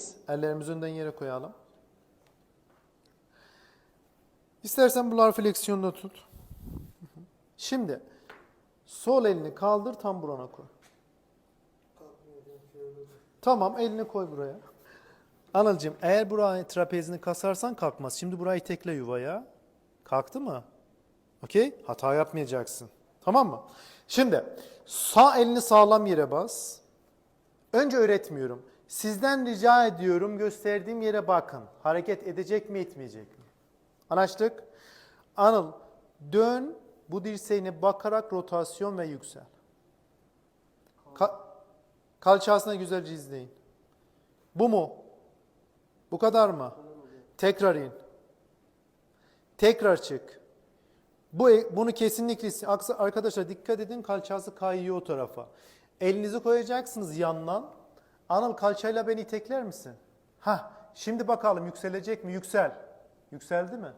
miyiz? Ellerimizi önden yere koyalım. İstersen bular fleksiyonda tut. Şimdi sol elini kaldır tam burana koy. Tamam elini koy buraya. Anılcığım eğer burayı trapezini kasarsan kalkmaz. Şimdi burayı tekle yuvaya. Kalktı mı? Okey? Hata yapmayacaksın. Tamam mı? Şimdi sağ elini sağlam yere bas. Önce öğretmiyorum. Sizden rica ediyorum gösterdiğim yere bakın. Hareket edecek mi etmeyecek mi? Anlaştık? Anıl dön bu dirseğine bakarak rotasyon ve yüksel. Ka- kalçasına güzelce izleyin. Bu mu? Bu kadar mı? Tekrar in. Tekrar çık. Bu bunu kesinlikle arkadaşlar dikkat edin kalçası kayıyor o tarafa. Elinizi koyacaksınız yandan. Anıl kalçayla beni itekler misin? Ha, şimdi bakalım yükselecek mi? Yüksel. Yükseldi mi?